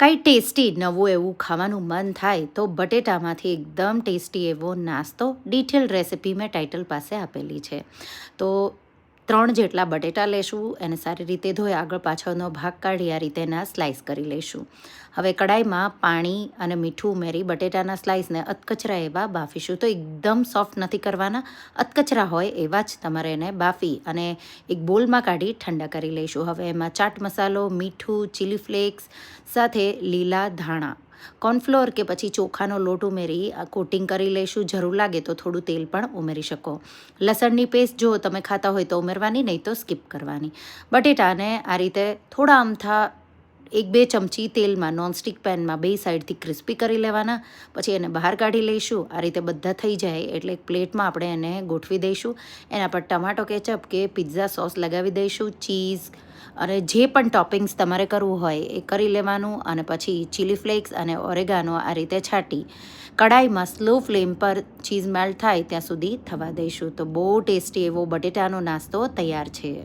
કાંઈ ટેસ્ટી નવું એવું ખાવાનું મન થાય તો બટેટામાંથી એકદમ ટેસ્ટી એવો નાસ્તો ડિટેલ રેસિપી મેં ટાઇટલ પાસે આપેલી છે. તો ત્રણ જેટલા બટેટા લેશું, એને સારી રીતે ધોઈ આગળ પાછળનો ભાગ કાઢી આ રીતે એના સ્લાઇસ કરી લઈશું. હવે કડાઈમાં પાણી અને મીઠું ઉમેરી બટેટાના સ્લાઇસને અતકચરા એવા બાફીશું. તો એકદમ સોફ્ટ નથી કરવાના અતકચરા હોય એવા જ તમારે એને બાફી અને એક બોલમાં કાઢી ઠંડા કરી લઈશું. હવે એમાં ચાટ મસાલો, મીઠું ચીલી ફ્લેક્સ સાથે લીલા ધાણા કોર્નફ્લોર કે પછી ચોખાનો લોટ ઉમેરી કોટિંગ કરી લઈશું જરૂર લાગે તો થોડું તેલ પણ ઉમેરી શકો. લસણની પેસ્ટ જો તમે ખાતા હોય તો ઉમેરવાની, નહીં તો સ્કીપ કરવાની. બટેટાને આ રીતે થોડા અમથા એક બે ચમચી તેલમાં નોનસ્ટિક પેનમાં બે સાઈડથી ક્રિસ્પી કરી લેવાના, પછી એને બહાર કાઢી લઈશું. આ રીતે બધા થઈ જાય એટલે એક પ્લેટમાં આપણે એને ગોઠવી દઈશું. એના પર ટમાટો કેચઅપ કે પિઝા સોસ લગાવી દઈશું, ચીઝ, અને જે પણ ટોપિંગ્સ તમારે કરવું હોય એ કરી લેવાનું, અને પછી ચીલી ફ્લેક્સ અને ઓરેગાનો આ રીતે છાંટી. કડાઈમાં સ્લો ફ્લેમ પર ચીઝ મેલ્ટ થાય ત્યાં સુધી થવા દઈશું. તો બહુ ટેસ્ટી એવો બટેટાનો નાસ્તો તૈયાર છે.